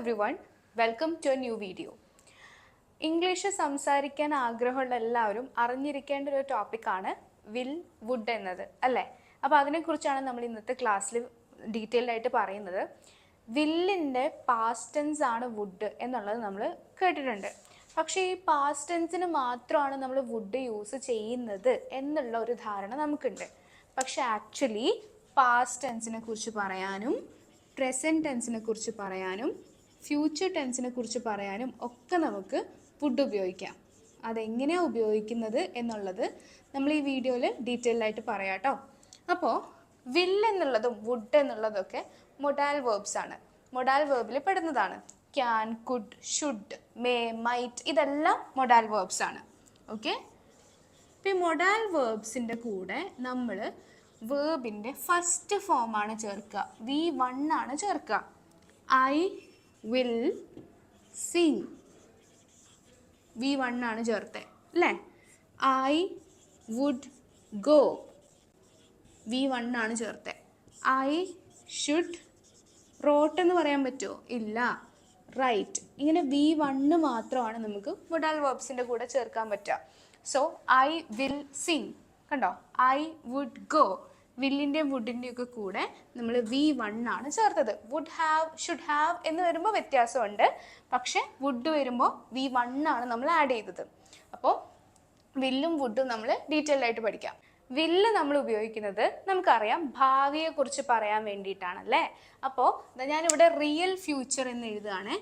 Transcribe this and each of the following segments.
Everyone welcome to a new video English സംസാരിക്കാൻ ആഗ്രഹമുള്ള എല്ലാവരും അറിഞ്ഞിരിക്കേണ്ട ഒരു ടോപ്പിക്കാണ് വിൽ വുഡ് എന്നത് അല്ലേ? അപ്പോൾ അതിനെക്കുറിച്ചാണ് നമ്മൾ ഇന്നത്തെ ക്ലാസ്സിൽ ഡീറ്റെയിൽഡ് ആയിട്ട് പറയുന്നത്. വില്ലിന്റെ പാസ്റ്റ് ടെൻസ് ആണ് വുഡ് എന്നുള്ളത് നമ്മൾ കേട്ടിട്ടുണ്ട്. പക്ഷേ ഈ പാസ്റ്റ് ടെൻസിന് മാത്രമാണ് നമ്മൾ വുഡ് യൂസ് ചെയ്യുന്നത് എന്നുള്ള ഒരു ധാരണ നമുക്കുണ്ട്. പക്ഷേ ആക്ച്വലി പാസ്റ്റ് ടെൻസിനെ കുറിച്ച് പറയാനും പ്രസന്റ് ടെൻസിനെ കുറിച്ച് പറയാനും ഫ്യൂച്ചർ ടെൻസിനെ കുറിച്ച് പറയാനും ഒക്കെ നമുക്ക് വുഡ് ഉപയോഗിക്കാം. അതെങ്ങനെയാണ് ഉപയോഗിക്കുന്നത് എന്നുള്ളത് നമ്മൾ ഈ വീഡിയോയിൽ ഡീറ്റെയിൽ ആയിട്ട് പറയാം കേട്ടോ അപ്പോൾ വിൽ എന്നുള്ളതും വുഡ് എന്നുള്ളതൊക്കെ മൊഡാൽ വേർബ്സ് ആണ്. മൊഡാൽ വേർബിൽ പെടുന്നതാണ്. Can could should may might ഇതെല്ലാം മൊഡാൽ വേർബ്സ് ആണ്. ഓക്കെ ഇപ്പം ഈ മൊഡാൽ വേർബ്സിന്റെ കൂടെ നമ്മൾ വേർബിന്റെ ഫസ്റ്റ് ഫോമാണ് ചേർക്കുക. വി വൺ ആണ് ചേർക്കുക. I will sing V one ആണ് ചേർത്തത് അല്ലേ? I would go V one ആണ് ചേർത്തത് ഐ ഷുഡ് റോട്ട് എന്ന് പറയാൻ പറ്റുമോ? ഇല്ല. റൈറ്റ് ഇങ്ങനെ വി വണ്ണ് മാത്രമാണ് നമുക്ക് വുഡാൽ വേർബ്സിന്റെ കൂടെ ചേർക്കാൻ പറ്റുക. സോ ഐ വിൽ സിങ് കണ്ടോ? ഐ വുഡ് ഗോ വില്ലിന്റെയും വുഡിന്റെയും ഒക്കെ കൂടെ നമ്മൾ വി വൺ ആണ് ചേർത്തത്. വുഡ് ഹാവ് ഷുഡ് ഹാവ് എന്ന് വരുമ്പോൾ വ്യത്യാസമുണ്ട്. പക്ഷേ വുഡ് വരുമ്പോൾ വി വൺ ആണ് നമ്മൾ ആഡ് ചെയ്തത്. അപ്പോൾ വില്ലും വുഡും നമ്മൾ ഡീറ്റെയിൽഡ് ആയിട്ട് പഠിക്കാം. വില്ല് നമ്മൾ ഉപയോഗിക്കുന്നത് നമുക്കറിയാം ഭാവിയെക്കുറിച്ച് പറയാൻ വേണ്ടിയിട്ടാണല്ലേ? അപ്പോൾ ഞാനിവിടെ റിയൽ ഫ്യൂച്ചർ എന്ന് എഴുതുകയാണേ.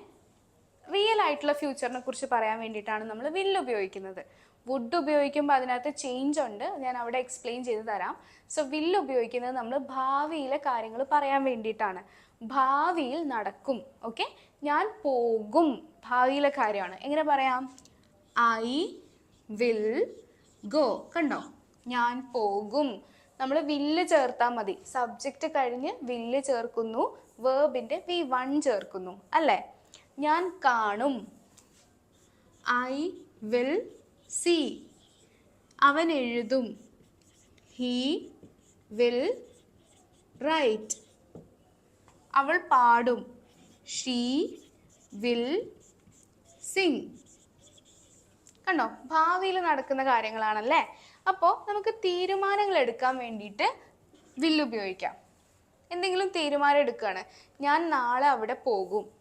റിയൽ ആയിട്ടുള്ള ഫ്യൂച്ചറിനെ കുറിച്ച് പറയാൻ വേണ്ടിയിട്ടാണ് നമ്മൾ വില്ല് ഉപയോഗിക്കുന്നത്. വുഡ് ഉപയോഗിക്കുമ്പോൾ അതിനകത്ത് ചേഞ്ച് ഉണ്ട്. ഞാൻ അവിടെ എക്സ്പ്ലെയിൻ ചെയ്ത് തരാം. സോ വില്ല് ഉപയോഗിക്കുന്നത് നമ്മൾ ഭാവിയിലെ കാര്യങ്ങൾ പറയാൻ വേണ്ടിയിട്ടാണ്. ഭാവിയിൽ നടക്കും. ഓക്കെ ഞാൻ പോകും. ഭാവിയിലെ കാര്യമാണ്. എങ്ങനെ പറയാം? ഐ വിൽ ഗോ കണ്ടോ? ഞാൻ പോകും. നമ്മൾ വില്ല് ചേർത്താൽ മതി. സബ്ജക്റ്റ് കഴിഞ്ഞ് വില്ല് ചേർക്കുന്നു. വേർബിന്റെ വി വൺ ചേർക്കുന്നു. അല്ലേ? ഞാൻ കാണും. I will see. അവൻ എഴുതും. He will write. അവൾ പാടും. She will sing. കണ്ടോ? ഭാവിയിൽ നടക്കുന്ന കാര്യങ്ങളാണല്ലേ? അപ്പോൾ നമുക്ക് തീരുമാനങ്ങൾ എടുക്കാൻ വേണ്ടിയിട്ട് വില്ല് ഉപയോഗിക്കാം. എന്തെങ്കിലും തീരുമാനം എടുക്കുകയാണ് ഞാൻ നാളെ അവിടെ പോകും.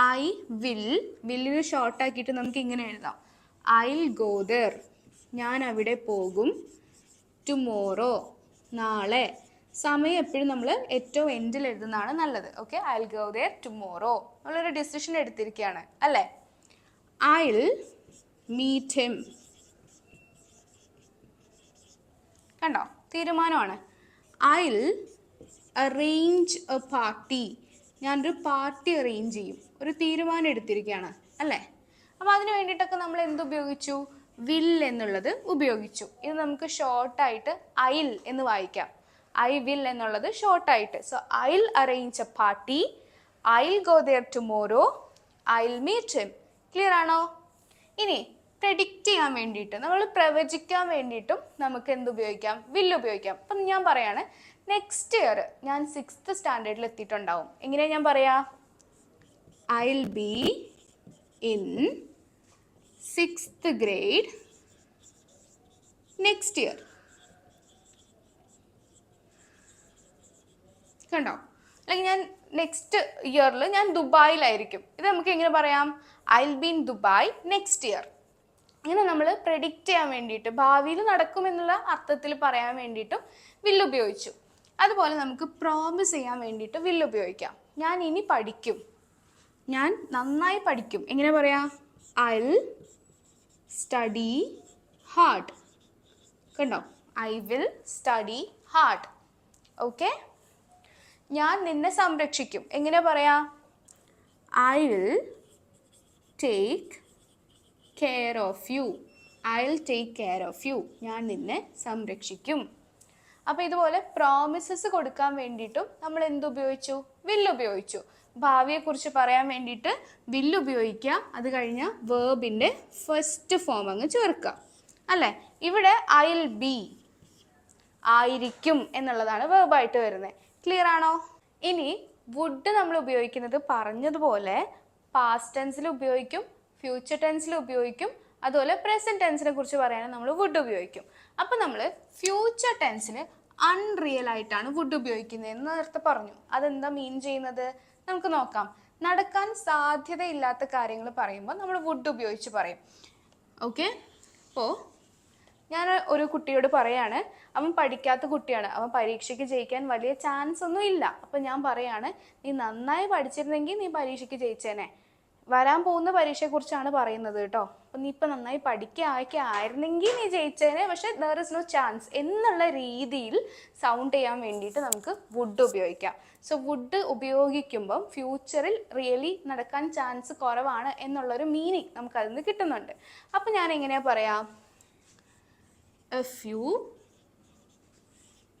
ഐ വിൽ വില്ലിന് ഷോർട്ടാക്കിയിട്ട് നമുക്ക് ഇങ്ങനെ എഴുതാം. ഐ ഗോ ദർ ഞാൻ അവിടെ പോകും. ടുമോറോ നാളെ. സമയം എപ്പോഴും നമ്മൾ ഏറ്റവും എൻഡിൽ എഴുതുന്നതാണ് നല്ലത്. Okay I go there tomorrow. നമ്മളൊരു ഡിസിഷൻ എടുത്തിരിക്കുകയാണ് അല്ലേ? I meet him. കണ്ടോ? തീരുമാനമാണ്. I arrange a party. ഞാനൊരു പാർട്ടി അറേഞ്ച് ചെയ്യും. ഒരു തീരുമാനം എടുത്തിരിക്കുകയാണ് അല്ലേ? അപ്പോൾ അതിന് വേണ്ടിയിട്ടൊക്കെ നമ്മൾ എന്ത് ഉപയോഗിച്ചു? വിൽ എന്നുള്ളത് ഉപയോഗിച്ചു. ഇത് നമുക്ക് ഷോർട്ടായിട്ട് ഐൽ എന്ന് വായിക്കാം. ഐ വിൽ എന്നുള്ളത് ഷോർട്ടായിട്ട് so I'll arrange a party I will go there tomorrow I meet him clear ആണോ? ഇനി പ്രെഡിക്റ്റ് ചെയ്യാൻ വേണ്ടിയിട്ട് നമ്മൾ പ്രവചിക്കാൻ വേണ്ടിയിട്ടും നമുക്ക് എന്ത് ഉപയോഗിക്കാം? വില്ല് ഉപയോഗിക്കാം. അപ്പം ഞാൻ പറയാണ് നെക്സ്റ്റ് ഇയർ ഞാൻ സിക്സ്ത് സ്റ്റാൻഡേർഡിൽ എത്തിയിട്ടുണ്ടാവും. എങ്ങനെയാണ് ഞാൻ പറയാ? I be in sixth grade next year. കണ്ടോ? അല്ലെങ്കിൽ ഞാൻ നെക്സ്റ്റ് ഇയറിൽ ഞാൻ ദുബായിലായിരിക്കും. ഇത് നമുക്ക് എങ്ങനെ പറയാം? I will be in Dubai next year ഇങ്ങനെ നമ്മൾ പ്രെഡിക്റ്റ് ചെയ്യാൻ വേണ്ടിയിട്ട് ഭാവിയിൽ നടക്കുമെന്നുള്ള അർത്ഥത്തിൽ പറയാൻ വേണ്ടിയിട്ടും വില്ല് ഉപയോഗിച്ചു. അതുപോലെ നമുക്ക് പ്രോമിസ് ചെയ്യാൻ വേണ്ടിയിട്ട് വില്ല് ഉപയോഗിക്കാം. ഞാൻ ഇനി പഠിക്കും. ഞാൻ നന്നായി പഠിക്കും. എങ്ങനെ പറയാ? ഐ സ്റ്റഡി ഹാർഡ് കണ്ടോ? I will study hard okay ഞാൻ നിന്നെ സംരക്ഷിക്കും. എങ്ങനെ പറയാ? I will take care of you I will take care of you ഞാൻ നിന്നെ സംരക്ഷിക്കും. അപ്പോൾ ഇതുപോലെ പ്രോമിസസ് കൊടുക്കാൻ വേണ്ടിയിട്ടും നമ്മൾ എന്തുപയോഗിച്ചു? വില്ലുപയോഗിച്ചു ഭാവിയെക്കുറിച്ച് പറയാൻ വേണ്ടിയിട്ട് വില്ല് ഉപയോഗിക്കാം. അത് കഴിഞ്ഞാൽ വേർബിന്റെ ഫസ്റ്റ് ഫോം അങ്ങ് ചേർക്കുക. അല്ലേ? ഇവിടെ ഐ വിൽ ബി ആയിരിക്കും എന്നുള്ളതാണ് വേർബായിട്ട് വരുന്നത്. ക്ലിയർ ആണോ? ഇനി വുഡ് നമ്മൾ ഉപയോഗിക്കുന്നത് പറഞ്ഞതുപോലെ പാസ്റ്റ് ടെൻസിൽ ഉപയോഗിക്കും ഫ്യൂച്ചർ ടെൻസിൽ ഉപയോഗിക്കും അതുപോലെ പ്രസന്റ് ടെൻസിനെ കുറിച്ച് പറയാനും നമ്മൾ വുഡ് ഉപയോഗിക്കും. അപ്പം നമ്മൾ ഫ്യൂച്ചർ ടെൻസിന് അൺറിയൽ ആയിട്ടാണ് വുഡ് ഉപയോഗിക്കുന്നത് എന്ന് നേരത്തെ പറഞ്ഞു. അതെന്താ മീൻ ചെയ്യുന്നത്? നമുക്ക് നോക്കാം. നടക്കാൻ സാധ്യതയില്ലാത്ത കാര്യങ്ങൾ പറയുമ്പോൾ നമ്മൾ വുഡ് ഉപയോഗിച്ച് പറയും. ഓക്കെ അപ്പോൾ ഞാൻ ഒരു കുട്ടിയോട് പറയാണ് അവൻ പഠിക്കാത്ത കുട്ടിയാണ്. അവൻ പരീക്ഷയ്ക്ക് ജയിക്കാൻ വലിയ ചാൻസ് ഒന്നും ഇല്ല. അപ്പം ഞാൻ പറയാണ് നീ നന്നായി പഠിച്ചിരുന്നെങ്കിൽ നീ പരീക്ഷയ്ക്ക് ജയിച്ചേനെ. വരാൻ പോകുന്ന പരീക്ഷയെ കുറിച്ചാണ് പറയുന്നത് കേട്ടോ. അപ്പം നീ ഇപ്പം നന്നായി പഠിക്കാക്കി ആയിരുന്നെങ്കിൽ നീ ജയിച്ചേനെ. പക്ഷെ ദർ ഇസ് നോ ചാൻസ് എന്നുള്ള രീതിയിൽ സൗണ്ട് ചെയ്യാൻ വേണ്ടിയിട്ട് നമുക്ക് വുഡ് ഉപയോഗിക്കാം. സോ വുഡ് ഉപയോഗിക്കുമ്പം ഫ്യൂച്ചറിൽ റിയലി നടക്കാൻ ചാൻസ് കുറവാണ് എന്നുള്ളൊരു മീനിങ് നമുക്ക് അതിൽ നിന്ന് കിട്ടുന്നുണ്ട്. അപ്പം ഞാൻ എങ്ങനെയാ പറയാ? If you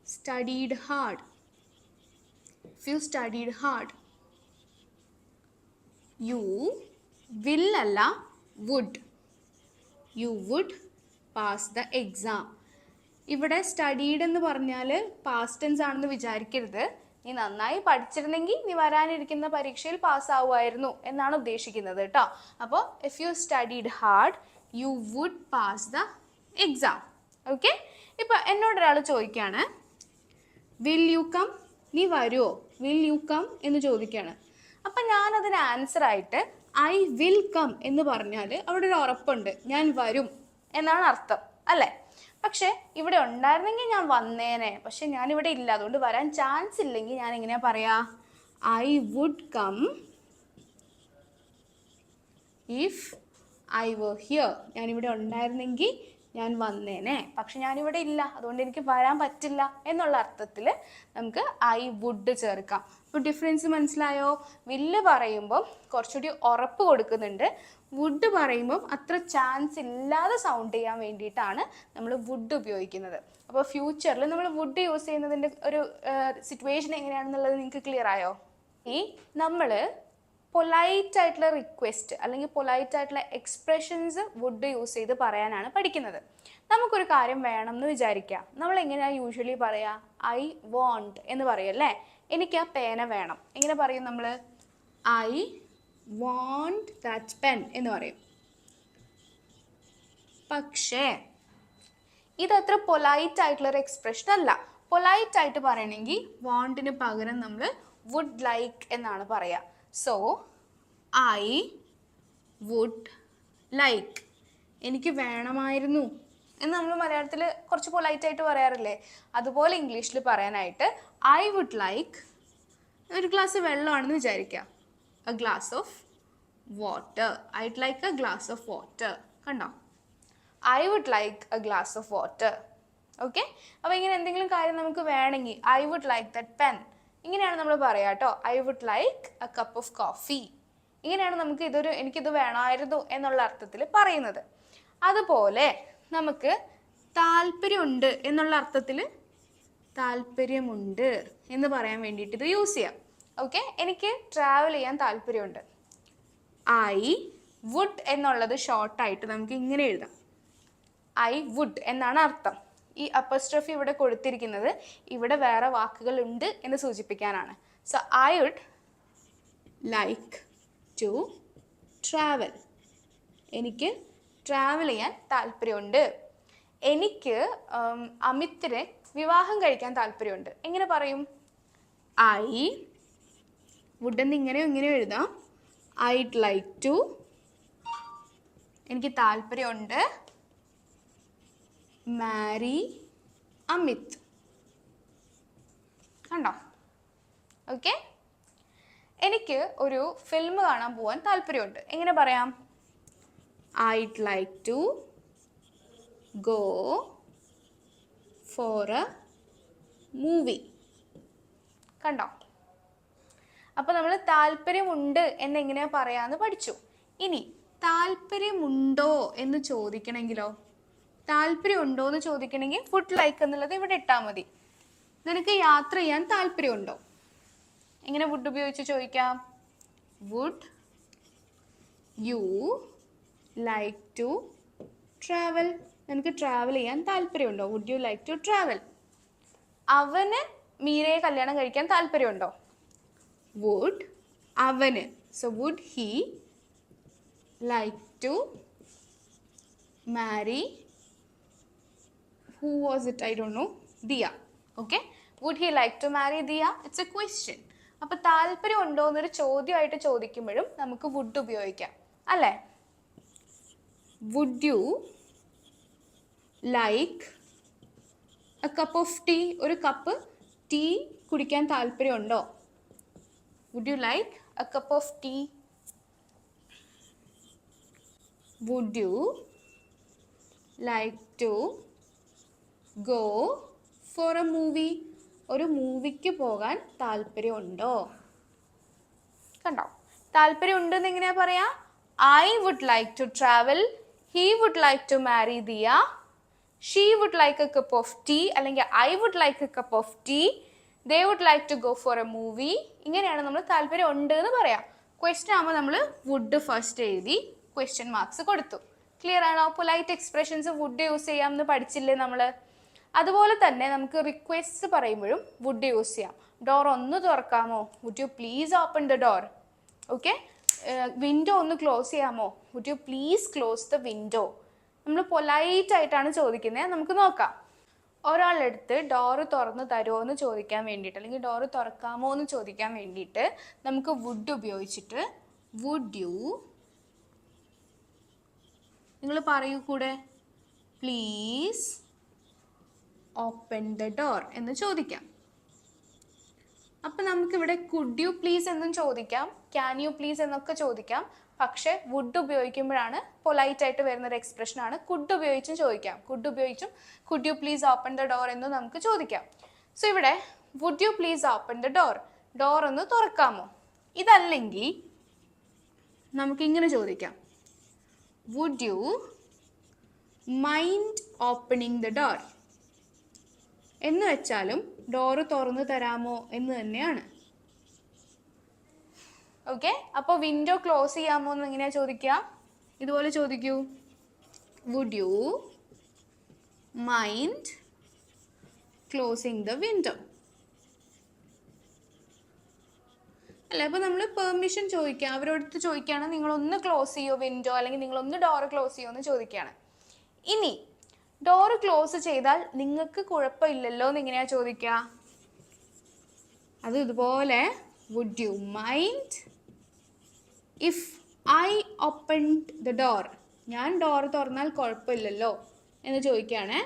studied hard you studied hard. You will അല്ല would you would pass the exam ഇവിടെ സ്റ്റഡീഡ് എന്ന് പറഞ്ഞാൽ പാസ്റ്റ് ടെൻസ് ആണെന്ന് വിചാരിക്കരുത്. നീ നന്നായി പഠിച്ചിരുന്നെങ്കിൽ നീ വരാനിരിക്കുന്ന പരീക്ഷയിൽ പാസ്സാവുമായിരുന്നു എന്നാണ് ഉദ്ദേശിക്കുന്നത് കേട്ടോ അപ്പോൾ if you studied hard you would pass the exam okay ഇപ്പം എന്നോട് ഒരാൾ ചോദിക്കുകയാണ് വിൽ യു കം നീ വരുമോ വിൽ യു കം എന്ന് ചോദിക്കുകയാണ് അപ്പം ഞാനതിന് ആൻസർ ആയിട്ട് ഐ വിൽ കം എന്ന് പറഞ്ഞാൽ അവിടെ ഒരു ഉറപ്പുണ്ട്. ഞാൻ വരും എന്നാണ് അർത്ഥം അല്ലേ? പക്ഷേ ഇവിടെ ഉണ്ടായിരുന്നെങ്കിൽ ഞാൻ വന്നേനെ. പക്ഷെ ഞാനിവിടെ ഇല്ല. അതുകൊണ്ട് വരാൻ ചാൻസ് ഇല്ലെങ്കിൽ ഞാൻ എങ്ങനെയാ പറയാ? I would come if I were here ഞാൻ ഇവിടെ ഉണ്ടായിരുന്നെങ്കിൽ ഞാൻ വന്നേനെ. പക്ഷെ ഞാനിവിടെ ഇല്ല. അതുകൊണ്ട് എനിക്ക് വരാൻ പറ്റില്ല എന്നുള്ള അർത്ഥത്തിൽ നമുക്ക് ഐ വുഡ് ചേർക്കാം. അപ്പോൾ ഡിഫറൻസ് മനസ്സിലായോ? വില്ല് പറയുമ്പം കുറച്ചുകൂടി ഉറപ്പ് കൊടുക്കുന്നുണ്ട്. വുഡ് പറയുമ്പം അത്ര ചാൻസ് ഇല്ലാതെ സൗണ്ട് ചെയ്യാൻ വേണ്ടിയിട്ടാണ് നമ്മൾ വുഡ് ഉപയോഗിക്കുന്നത്. അപ്പോൾ ഫ്യൂച്ചറിൽ നമ്മൾ വുഡ് യൂസ് ചെയ്യുന്നതിന്റെ ഒരു സിറ്റുവേഷൻ എങ്ങനെയാണെന്നുള്ളത് നിങ്ങൾക്ക് ക്ലിയർ ആയോ? ഈ നമ്മൾ പൊലൈറ്റ് ആയിട്ടുള്ള റിക്വസ്റ്റ് അല്ലെങ്കിൽ പൊലൈറ്റ് ആയിട്ടുള്ള എക്സ്പ്രഷൻസ് വുഡ് യൂസ് ചെയ്ത് പറയാനാണ് പഠിക്കുന്നത്. നമുക്കൊരു കാര്യം വേണം എന്ന് വിചാരിക്കാം നമ്മൾ എങ്ങനെയാണ് യൂഷ്വലി പറയുക ഐ വോണ്ട് എന്ന് പറയും അല്ലേ? എനിക്ക് ആ പേന വേണം. എങ്ങനെ പറയും നമ്മൾ ഐ വോണ്ട് ദാറ്റ് പെൻ എന്ന് പറയും. പക്ഷേ ഇതത്ര പൊലൈറ്റ് ആയിട്ടുള്ള ഒരു എക്സ്പ്രഷൻ അല്ല. പൊലൈറ്റ് ആയിട്ട് പറയണമെങ്കിൽ വോണ്ടിന് പകരം നമ്മൾ വുഡ് ലൈക്ക് എന്നാണ് പറയുക സോ ഐ വുഡ് ലൈക്ക് എനിക്ക് വേണമായിരുന്നു എന്ന് നമ്മൾ മലയാളത്തിൽ കുറച്ച് പൊളൈറ്റായിട്ട് പറയാറില്ലേ? അതുപോലെ ഇംഗ്ലീഷിൽ പറയാനായിട്ട് ഐ വുഡ് ലൈക്ക് ഒരു ഗ്ലാസ് വെള്ളമാണെന്ന് വിചാരിക്കുക. A glass of water I'd like a glass of water കണ്ടോ? I would like a glass of water okay അപ്പോൾ ഇങ്ങനെ എന്തെങ്കിലും കാര്യം നമുക്ക് വേണമെങ്കിൽ I would like that pen ഇങ്ങനെയാണ് നമ്മൾ പറയുക കേട്ടോ I would like a cup of coffee ഇങ്ങനെയാണ് നമുക്ക് ഇതൊരു എനിക്കിത് വേണമായിരുന്നു എന്നുള്ള അർത്ഥത്തിൽ പറയുന്നത്. അതുപോലെ നമുക്ക് താല്പര്യമുണ്ട് എന്നുള്ള അർത്ഥത്തിൽ താല്പര്യമുണ്ട് എന്ന് പറയാൻ വേണ്ടിയിട്ട് ഇത് യൂസ് ചെയ്യാം. ഓക്കെ എനിക്ക് ട്രാവൽ ചെയ്യാൻ താല്പര്യമുണ്ട്. ഐ വുഡ് എന്നുള്ളത് ഷോർട്ടായിട്ട് നമുക്ക് ഇങ്ങനെ എഴുതാം. ഐ വുഡ് എന്നാണ് അർത്ഥം. ഈ അപ്പസ്ട്രഫി ഇവിടെ കൊടുത്തിരിക്കുന്നത് ഇവിടെ വേറെ വാക്കുകൾ ഉണ്ട് എന്ന് സൂചിപ്പിക്കാനാണ്. So I would like to travel എനിക്ക് ട്രാവൽ ചെയ്യാൻ താല്പര്യമുണ്ട്. എനിക്ക് അമിത്തിനെ വിവാഹം കഴിക്കാൻ താല്പര്യമുണ്ട്. എങ്ങനെ പറയും? ഐ വുഡെന്ന് ഇങ്ങനെ ഇങ്ങനെയോ എഴുതാം. ഐ ലൈക്ക് ടു എനിക്ക് താല്പര്യമുണ്ട്. മാരി അമിത്. കണ്ടോ? ഓക്കെ എനിക്ക് ഒരു ഫിലിം കാണാൻ പോകാൻ താല്പര്യമുണ്ട്. എങ്ങനെ പറയാം? I'd like to go for a movie കണ്ടോ? അപ്പോൾ നമ്മൾ താല്പര്യമുണ്ട് എന്നെങ്ങനെയാ പറയാന്ന് പഠിച്ചു. ഇനി താല്പര്യമുണ്ടോ എന്ന് ചോദിക്കണമെങ്കിലോ താല്പര്യമുണ്ടോ എന്ന് ചോദിക്കണമെങ്കിൽ ഫുഡ് ലൈക്ക് എന്നുള്ളത് ഇവിടെ ഇട്ടാൽ മതി. നിനക്ക് യാത്ര ചെയ്യാൻ താല്പര്യമുണ്ടോ? എങ്ങനെ വുഡ് ഉപയോഗിച്ച് ചോദിക്കാം? Would you like to travel നിനക്ക് ട്രാവൽ ചെയ്യാൻ താല്പര്യമുണ്ടോ? Would you like to travel അവന് മീരയെ കല്യാണം കഴിക്കാൻ താല്പര്യമുണ്ടോ? വുഡ് അവന്. So would he like to marry who was it? I don't know. Diya Okay? Would he like to marry Diya It's a question. അപ്പോൾ താല്പര്യം ഉണ്ടോ എന്നൊരു ചോദ്യമായിട്ട് ചോദിക്കുമ്പോഴും നമുക്ക് വുഡ് ഉപയോഗിക്കാം. അല്ലേ? Would you like a cup of tea ഒരു cup tea കുടിക്കാൻ താല്പര്യമുണ്ടോ? Would you like a cup of tea would you like to go for a movie ഒരു മൂവിക്ക് പോകാൻ താല്പര്യമുണ്ടോ? കണ്ടോ? താല്പര്യം ഉണ്ടെന്ന് എങ്ങനെയാ പറയാ? I would like to travel he would like to marry Diya she would like a cup of tea അല്ലെങ്കിൽ I would like a cup of tea they would like to go for a movie ഇങ്ങനെയാണ് നമ്മൾ താല്പര്യം ഉണ്ട് എന്ന് പറയാം. Question ആകുമ്പോൾ നമ്മൾ would first എഴുതി ക്വസ്റ്റ്യൻ മാർക്സ് കൊടുത്തു. ക്ലിയർ ആണോ? പൊലൈറ്റ് എക്സ്പ്രഷൻസ് വുഡ് യൂസ് ചെയ്യാമെന്ന് പഠിച്ചില്ലേ നമ്മൾ അതുപോലെ തന്നെ നമുക്ക് റിക്വസ്റ്റ് പറയുമ്പോഴും വുഡ് യൂസ് ചെയ്യാം. ഡോർ ഒന്ന് തുറക്കാമോ? Would you please open the door okay window ഒന്ന് ക്ലോസ് ചെയ്യാമോ? Would you please close the window നമ്മൾ പൊലൈറ്റ് ആയിട്ടാണ് ചോദിക്കുന്നത് നമുക്ക് നോക്കാം. ഒരാളുടെ അടുത്ത് ഡോറ് തുറന്ന് തരുമോ എന്ന് ചോദിക്കാൻ വേണ്ടിയിട്ട് അല്ലെങ്കിൽ ഡോറ് തുറക്കാമോ എന്ന് ചോദിക്കാൻ വേണ്ടിയിട്ട് നമുക്ക് വുഡ് ഉപയോഗിച്ചിട്ട് വുഡ് യു നിങ്ങൾ പറയൂ കൂടെ പ്ലീസ് ഓപ്പൺ ദ ഡോർ എന്ന് ചോദിക്കാം. അപ്പം നമുക്കിവിടെ കുഡ് യു പ്ലീസ് എന്നും ചോദിക്കാം ക്യാൻ യു പ്ലീസ് എന്നൊക്കെ ചോദിക്കാം. പക്ഷെ വുഡ് ഉപയോഗിക്കുമ്പോഴാണ് പൊലൈറ്റ് ആയിട്ട് വരുന്ന ഒരു എക്സ്പ്രഷൻ ആണ് കുഡ് ഉപയോഗിച്ചും ചോദിക്കാം. കുഡ് ഉപയോഗിച്ചും could you please open the door എന്ന് നമുക്ക് ചോദിക്കാം. സോ ഇവിടെ would you please open the door door ഒന്ന് തുറക്കാമോ? ഇതല്ലെങ്കിൽ നമുക്കിങ്ങനെ ചോദിക്കാം. Would you mind opening the door എന്ന് വെച്ചാലും ഡോറ് തുറന്നു തരാമോ എന്ന് തന്നെയാണ്. ഓക്കെ? അപ്പോൾ വിൻഡോ ക്ലോസ് ചെയ്യാമോ എന്ന് എങ്ങനെയാ ചോദിക്കുക? ഇതുപോലെ ചോദിക്കൂ. Would you mind closing the window അല്ല അപ്പോൾ നമ്മൾ പെർമിഷൻ ചോദിക്കുക. അവരോടത്ത് ചോദിക്കുകയാണ് നിങ്ങളൊന്ന് ക്ലോസ് ചെയ്യോ വിൻഡോ അല്ലെങ്കിൽ നിങ്ങളൊന്ന് ഡോർ ക്ലോസ് ചെയ്യോ എന്ന് ചോദിക്കുകയാണ്. ഇനി ഡോറ് ക്ലോസ് ചെയ്താൽ നിങ്ങൾക്ക് കുഴപ്പമില്ലല്ലോ എന്ന് എങ്ങനെയാ ചോദിക്കുക അത് ഇതുപോലെ would you mind if I open the door ഞാൻ ഡോർ തുറന്നാൽ കുഴപ്പമില്ലല്ലോ എന്ന് ചോദിക്കുകയാണേ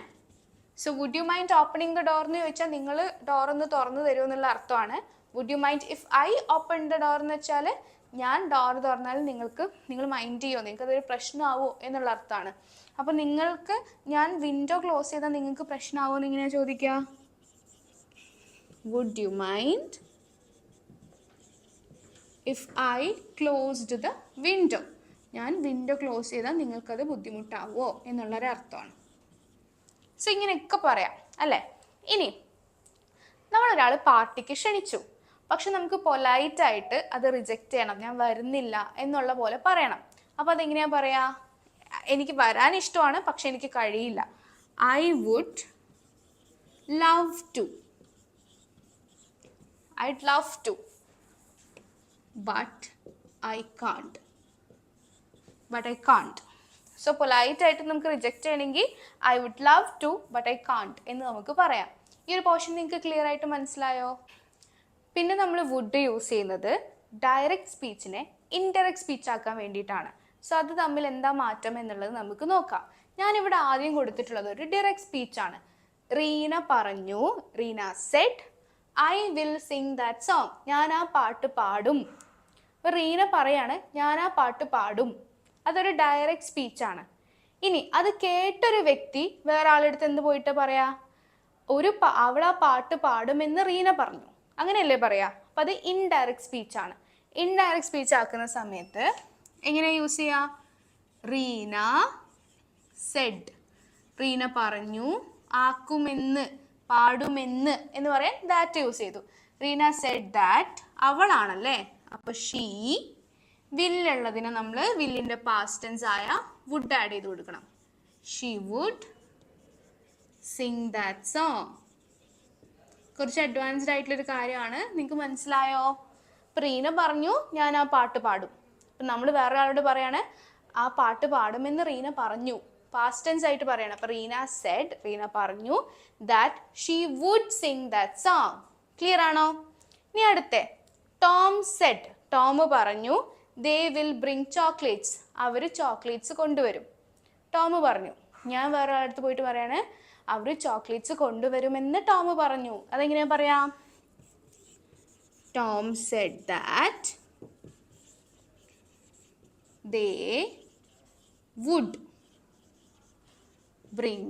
so would you mind opening the door എന്ന് ചോദിച്ചാൽ നിങ്ങൾ ഡോർ ഒന്ന് തുറന്നു തരുമോ എന്നുള്ള അർത്ഥമാണ്. Would you mind if I open the door എന്ന് വെച്ചാൽ ഞാൻ ഡോർ തുറന്നാൽ നിങ്ങൾക്ക് നിങ്ങൾ മൈൻഡ് ചെയ്യുമോ? നിങ്ങൾക്ക് അതൊരു പ്രശ്നമാവോ എന്നുള്ള അർത്ഥമാണ്. അപ്പോൾ നിങ്ങൾക്ക് ഞാൻ വിൻഡോ ക്ലോസ് ചെയ്താൽ നിങ്ങൾക്ക് പ്രശ്നമാവോ എന്ന് ഇങ്ങനെയാണ് ചോദിക്കുക would you mind if I closed the window ഞാൻ വിൻഡോ ക്ലോസ് ചെയ്താൽ നിങ്ങൾക്കത് ബുദ്ധിമുട്ടാവോ എന്നുള്ളൊരു അർത്ഥമാണ്. സോ ഇങ്ങനെയൊക്കെ പറയാം അല്ലേ? ഇനി നമ്മളൊരാൾ പാർട്ടിക്ക് ക്ഷണിച്ചു. പക്ഷെ നമുക്ക് പൊലൈറ്റായിട്ട് അത് റിജക്റ്റ് ചെയ്യണം. ഞാൻ വരുന്നില്ല എന്നുള്ള പോലെ പറയണം. അപ്പോൾ അതെങ്ങനെയാ പറയാ? എനിക്ക് വരാൻ ഇഷ്ടമാണ് പക്ഷെ എനിക്ക് കഴിയില്ല. I would love to I love to but I can't but I can't so polite ആയിട്ട് നമുക്ക് റിജക്റ്റ് ചെയ്യണമെങ്കിൽ I would love to but I can't എന്ന് നമുക്ക് പറയാം. ഈ ഒരു പോർഷൻ നിങ്ങൾക്ക് ക്ലിയർ ആയിട്ട് മനസ്സിലായോ? പിന്നെ നമ്മൾ വുഡ് യൂസ് ചെയ്യുന്നത് ഡയറക്റ്റ് സ്പീച്ചിനെ ഇൻഡയറക്റ്റ് സ്പീച്ച് ആക്കാൻ വേണ്ടിയിട്ടാണ്. സോ അത് തമ്മിൽ എന്താ മാറ്റം എന്നുള്ളത് നമുക്ക് നോക്കാം. ഞാനിവിടെ ആദ്യം കൊടുത്തിട്ടുള്ളത് ഒരു ഡയറക്റ്റ് സ്പീച്ചാണ് റീന പറഞ്ഞു Reena said I will sing that song ഞാൻ ആ പാട്ട് പാടും. അപ്പോൾ റീന പറയാണ് ഞാൻ ആ പാട്ട് പാടും. അതൊരു ഡയറക്റ്റ് സ്പീച്ചാണ് ഇനി അത് കേട്ടൊരു വ്യക്തി വേറെ ആളെടുത്ത് എന്ത് പോയിട്ട് പറയാ? ഒരു അവൾ ആ പാട്ട് പാടുമെന്ന് റീന പറഞ്ഞു. അങ്ങനെയല്ലേ പറയാ? അപ്പം അത് ഇൻഡയറക്റ്റ് സ്പീച്ചാണ് ഇൻഡയറക്റ്റ് സ്പീച്ച് ആക്കുന്ന സമയത്ത് എങ്ങനെ യൂസ് ചെയ്യാ? റീന സെഡ് റീന പറഞ്ഞു ആക്കുമെന്ന് പാടുമെന്ന് എന്ന് പറയാൻ ദാറ്റ് യൂസ് ചെയ്തു. റീന സെഡ് ദാറ്റ് അവളാണല്ലേ? അപ്പൊ ഷീ വില്ലുള്ളതിന് നമ്മൾ വില്ലിന്റെ പാസ്റ്റൻസ് ആയ വുഡ് ആഡ് ചെയ്ത് കൊടുക്കണം. She would sing that song കുറച്ച് അഡ്വാൻസ്ഡ് ആയിട്ടുള്ളൊരു കാര്യമാണ്. നിങ്ങൾക്ക് മനസ്സിലായോ? പ്രീന പറഞ്ഞു ഞാൻ ആ പാട്ട് പാടും. അപ്പം നമ്മൾ വേറെ ആളോട് പറയാണ് ആ പാട്ട് പാടുമെന്ന് റീന പറഞ്ഞു. പാസ്റ്റ് ടെൻസ് ആയിട്ട് പറയണം. അപ്പം റീന സെഡ് റീന പറഞ്ഞു that she would sing that song clear ആണോ? ഇനി അടുത്തേ. ടോം സെഡ് ടോം പറഞ്ഞു ദേ വിൽ ബ്രിങ് ചോക്ലേറ്റ്സ് അവർ ചോക്ലേറ്റ്സ് കൊണ്ടുവരും. ടോം പറഞ്ഞു. ഞാൻ വേറെ അടുത്ത് പോയിട്ട് പറയാണ് അവർ ചോക്ലേറ്റ്സ് കൊണ്ടുവരുമെന്ന് ടോം പറഞ്ഞു. അതെങ്ങനെയാ പറയാം? Tom said that they would bring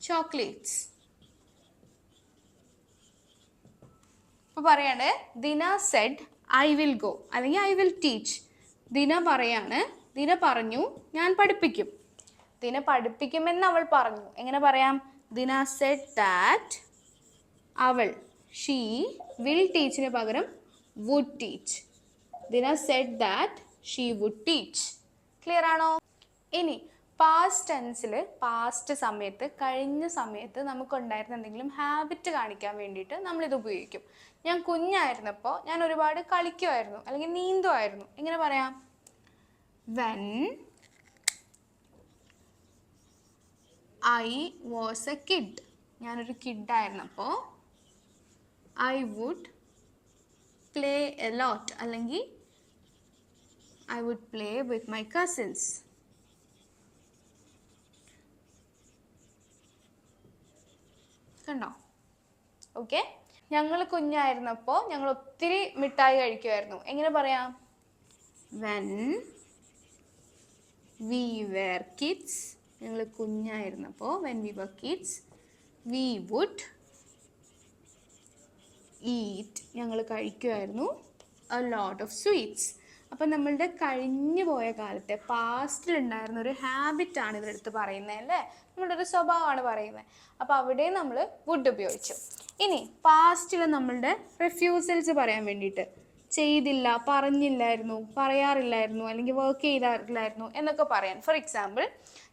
chocolates. ഇപ്പോൾ പറയാണ് Dina said I will go അല്ലെങ്കിൽ ഐ വിൽ ടീച്ച് ദിന പറയാണ് ദിന പറഞ്ഞു ഞാൻ പഠിപ്പിക്കും. ദിന പഠിപ്പിക്കുമെന്ന് അവൾ പറഞ്ഞു. എങ്ങനെ പറയാം? ദിന സെഡ് ദാറ്റ് അവൾ ഷീ വിൽ ടീച്ചിന് പകരം would teach Dina said that she would teach clear ആണോ? ഇനി പാസ്റ്റ് ടെൻസിൽ പാസ്റ്റ് സമയത്ത് കഴിഞ്ഞ സമയത്ത് നമുക്കുണ്ടായിരുന്ന എന്തെങ്കിലും ഹാബിറ്റ് കാണിക്കാൻ വേണ്ടിയിട്ട് നമ്മളിത് ഉപയോഗിക്കും. ഞാൻ കുഞ്ഞായിരുന്നപ്പോൾ ഞാൻ ഒരുപാട് കളിക്കുമായിരുന്നു അല്ലെങ്കിൽ നീന്തുമായിരുന്നു. എങ്ങനെ പറയാം? When I was a kid ഞാനൊരു കിഡായിരുന്നപ്പോൾ I would play a lot അല്ലെങ്കിൽ I would play with my cousins. കണ്ടോ? ഓക്കെ ഞങ്ങൾ കുഞ്ഞായിരുന്നപ്പോൾ ഞങ്ങൾ ഒത്തിരി മിഠായി കഴിക്കുമായിരുന്നു എങ്ങനെ പറയാം? വെൻ വി വെർ കിഡ്സ് ഞങ്ങൾ കുഞ്ഞായിരുന്നപ്പോൾ when we were kids we would eat ഞങ്ങൾ കഴിക്കുമായിരുന്നു എ ലോട്ട് ഓഫ് സ്വീറ്റ്സ് അപ്പം നമ്മളുടെ കഴിഞ്ഞു പോയ കാലത്തെ പാസ്റ്റിൽ ഉണ്ടായിരുന്ന ഒരു ഹാബിറ്റാണ് ഇതിലെടുത്ത് പറയുന്നത് അല്ലേ? നമ്മളുടെ ഒരു സ്വഭാവമാണ് പറയുന്നത്. അപ്പോൾ അവിടെ നമ്മൾ വുഡ് ഉപയോഗിച്ചു. ഇനി പാസ്റ്റിൽ നമ്മളുടെ റിഫ്യൂസൽസ് പറയാൻ വേണ്ടിയിട്ട് ചെയ്തില്ല പറഞ്ഞില്ലായിരുന്നു പറയാറില്ലായിരുന്നു അല്ലെങ്കിൽ വർക്ക് ചെയ്താറില്ലായിരുന്നു എന്നൊക്കെ പറയാൻ ഫോർ എക്സാമ്പിൾ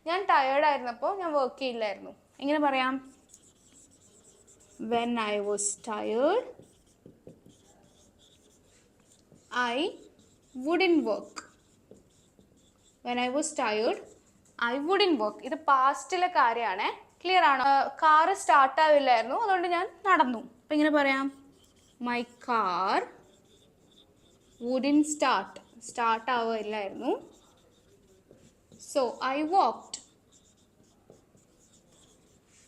ഞാൻ ടയേർഡ് ആയിരുന്നപ്പോൾ ഞാൻ വർക്ക് ചെയ്യില്ലായിരുന്നു. എങ്ങനെ പറയാം? When I was tired I wouldn't work when I was tired I wouldn't work ഇത് പാസ്റ്റിലെ കാര്യമാണ് ക്ലിയർ ആണ്? കാറ് സ്റ്റാർട്ട് ആവില്ലായിരുന്നു. അതുകൊണ്ട് ഞാൻ നടന്നു. അപ്പം ഇങ്ങനെ പറയാം. My car wouldn't start start ആവില്ലായിരുന്നു so I walked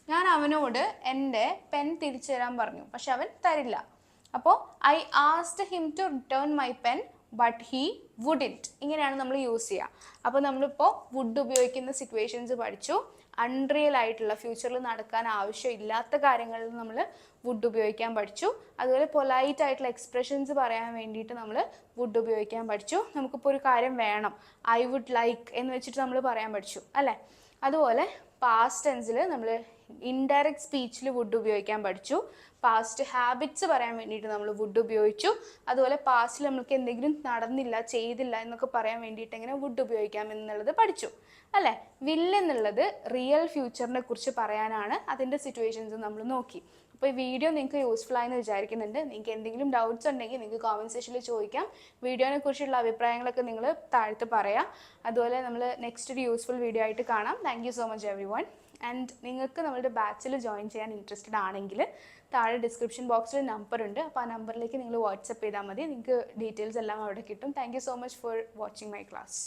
ഞാൻ അവനോട് എന്റെ പെൻ തിരിച്ചു തരാൻ പറഞ്ഞു. പക്ഷെ അവൻ തരില്ല. അപ്പോൾ I asked him to return my pen but he wouldn't ഇങ്ങനെയാണ് നമ്മൾ യൂസ് ചെയ്യുക. അപ്പോൾ നമ്മളിപ്പോൾ വുഡ് ഉപയോഗിക്കുന്ന സിറ്റുവേഷൻസ് പഠിച്ചു. അൺറിയൽ ആയിട്ടുള്ള ഫ്യൂച്ചറിൽ നടക്കാൻ ആവശ്യമില്ലാത്ത കാര്യങ്ങളിൽ നമ്മൾ വുഡ് ഉപയോഗിക്കാൻ പഠിച്ചു. അതുപോലെ പൊലൈറ്റ് ആയിട്ടുള്ള എക്സ്പ്രഷൻസ് പറയാൻ വേണ്ടിയിട്ട് നമ്മൾ വുഡ് ഉപയോഗിക്കാൻ പഠിച്ചു. നമുക്കിപ്പോൾ ഒരു കാര്യം വേണം. ഐ വുഡ് ലൈക്ക് എന്ന് വെച്ചിട്ട് നമ്മൾ പറയാൻ പഠിച്ചു. അല്ലേ? അതുപോലെ പാസ്റ്റ് ടെൻസിൽ നമ്മൾ ഇൻഡയറക്റ്റ് സ്പീച്ചിൽ വുഡ് ഉപയോഗിക്കാൻ പഠിച്ചു. പാസ്റ്റ് ഹാബിറ്റ്സ് പറയാൻ വേണ്ടിയിട്ട് നമ്മൾ വുഡ് ഉപയോഗിച്ചു. അതുപോലെ പാസ്റ്റിൽ നമ്മൾക്ക് എന്തെങ്കിലും നടന്നില്ല ചെയ്തില്ല എന്നൊക്കെ പറയാൻ വേണ്ടിയിട്ട് എങ്ങനെ വുഡ് ഉപയോഗിക്കാം എന്നുള്ളത് പഠിച്ചു. അല്ലേ? വില്ല് എന്നുള്ളത് റിയൽ ഫ്യൂച്ചറിനെ കുറിച്ച് പറയാനാണ് അതിന്റെ സിറ്റുവേഷൻസ് നമ്മൾ നോക്കി. അപ്പോൾ ഈ വീഡിയോ നിങ്ങൾക്ക് യൂസ്ഫുൾ ആയെന്ന് വിചാരിക്കുന്നുണ്ട്. നിങ്ങൾക്ക് എന്തെങ്കിലും ഡൗട്ട്സ് ഉണ്ടെങ്കിൽ നിങ്ങൾക്ക് കോമന്റ് സെക്ഷനിൽ ചോദിക്കാം. വീഡിയോനെ കുറിച്ചുള്ള അഭിപ്രായങ്ങളൊക്കെ നിങ്ങൾ താഴത്ത് പറയാം. അതുപോലെ നമ്മൾ നെക്സ്റ്റ് ഒരു യൂസ്ഫുൾ വീഡിയോ ആയിട്ട് കാണാം. Thank so much every and നിങ്ങൾക്ക് നമ്മളുടെ ബാച്ചിൽ ജോയിൻ ചെയ്യാൻ ഇൻട്രസ്റ്റഡ് ആണെങ്കിൽ താഴെ ഡിസ്ക്രിപ്ഷൻ ബോക്സിൽ നമ്പർ ഉണ്ട്. അപ്പോൾ ആ നമ്പറിലേക്ക് നിങ്ങൾ വാട്സപ്പ് ചെയ്താൽ മതി. നിങ്ങൾക്ക് ഡീറ്റെയിൽസ് എല്ലാം അവിടെ കിട്ടും. Thank so much for watching my class